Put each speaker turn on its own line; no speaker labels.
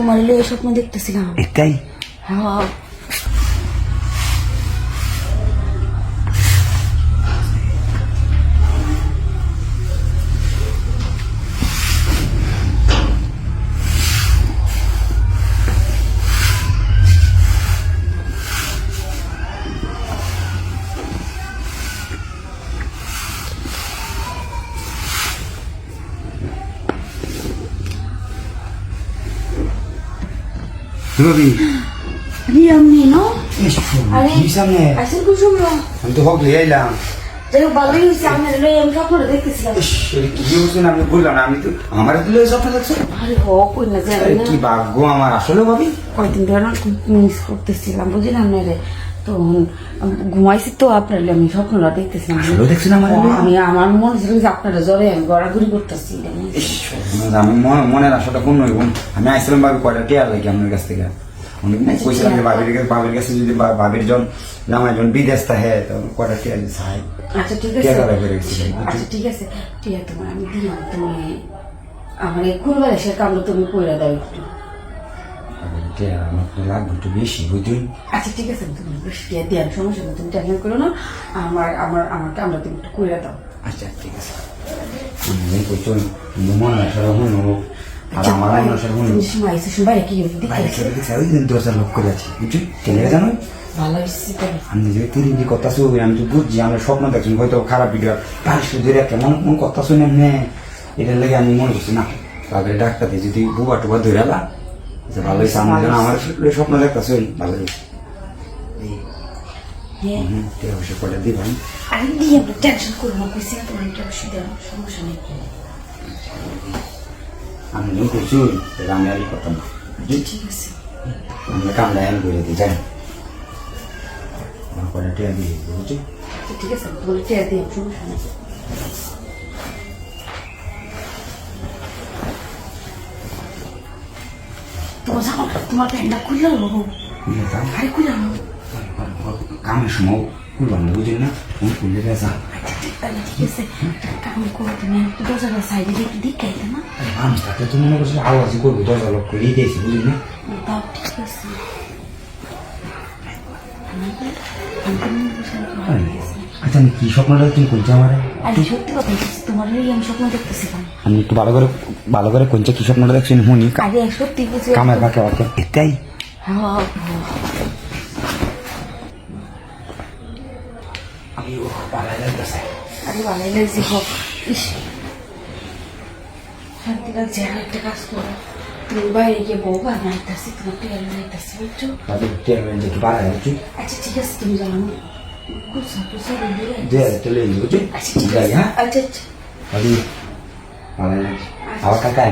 তোমার এই স্বপ্ন দেখতেছিলাম।
এটাই?
হ্যাঁ।
রবি।
রিয়াম নিনো আরে
কি সামনে
আসল কুসুম
আমি তো হক লিয়ে এলাম
যাই হোক ভালোই হয়েছে আপনার লইয়া আমি স্বপ্নটা দেখতেছিলাম।
কি হয়েছে আমি বললাম না আমি তো আমার তো স্বপ্ন দেখছ?
আরে হ কই না যাবে
কি ভাগ্য আমার আসলে ভাবি?
কয়দিন ধরে মিস করতেছিলাম বুঝলাম না রে। তো ঘুমাইছি তো আপনার আমি স্বপ্নটা দেখতেছিলাম।
আসলেও দেখছেন আমার
আমি আমার মনে ছিল যে আপনারা জ্বরে আমি গড়াগড়ি করতেছি।
আমি মনের আশাটা পূর্ণ হইব। আমি আইছিলাম ভাবি কয়টা টিয়ার লাগি আপনার কাছ থেকে। অনেক কইছিলাম যে। কাছে যদি বা- ভাবির জন জামাই জন বিদেশ থাকে তো কয়টা টিয়ার চাই?
আচ্ছা ঠিক আছে।
ধরা
আচ্ছা ঠিক আছে। ঠিক আছে তোমার আমি দিলাম তুমি আমার এই খুলবার এসে কামড় তুমি কইরা দাও একটু।
লাগবে একটু বেশি বুঝলি?
আচ্ছা ঠিক আছে তুমি বেশি দিয়ে দিয়ে সমস্যা নেই তুমি টেনশন করো না। আমার আমার আমার কামড়া তুমি একটু কইরা দাও।
আচ্ছা ঠিক আছে। আমি কইছো আশাটা পূর্ণ হোক আর আমার মনের আশাটা পূর্ণ
তুমি সময় সময় কি দেখে
ওই দিন লক করে আছি কেন জানো
ভালো
আমি যে তুই কি কথা শুনি আমি তো বুঝছি আমরা স্বপ্ন দেখছি হয়তো খারাপ ভিডিও মন মন কথা শুনে এটার লাগে আমি মনে করছি না তাদের ডাক্তার যদি বুবা টুবা ধরে যে ভালো হয়েছে আমার জন্য আমার স্বপ্ন দেখতেছে ভালো হয়েছে
হ্যাঁ।
আমি তাহলে আমি আর এই না।
ঠিক আছে।
আমরা কামড়া আমি করে দিই যাই। আমার করে টিয়া দিয়ে
আচ্ছা, ঠিক আছে বলে টেয়া দিয়ে সমস্যা নেই। তোমার জানো তোমার প্যান্টটা খুললো
তা?
আরে খুললো
কামের সময় খুলবাম না বুঝলি না? তুমি খুললে বেসা
তাহলে ঠিক আছে। কাম করো তুমি দরজাটা সাইডে দিয়ে একটু দিকে আইতে না?
আমি তাকে তো মনে করছি আওয়াজই করব দরজা লক করে দিয়েছি বুঝলি না?
তাও ঠিক আছে। আমি তো মনে করছি আমি ভালো হয়েছে।
আচ্ছা আমি কি স্বপ্নটা তুমি করছ আমার
আরে সত্যি কথা বলছি তোমার আমি স্বপ্ন দেখতেছিলাম
আমি একটু ভালো করে ভালো করে কোনটা কি স্বপ্নটা দেখছি শুনি।
আরে সত্যি বলছি
কামের বাকে বাকে এটাই। আমি ও ভালো লাগতেছে
আরে লাগছে হোক। ইস। শান্তি লাগছে আর একটা কাজ করো। তুমি বাইরে গিয়ে বউ বানাইতেছি তোমার টেয়ার বুঝছ?
ভালো
আচ্ছা ঠিক আছে তুমি জানো।
চলে
আচ্ছা ঠিক
যাই হ্যাঁ আবার কাকা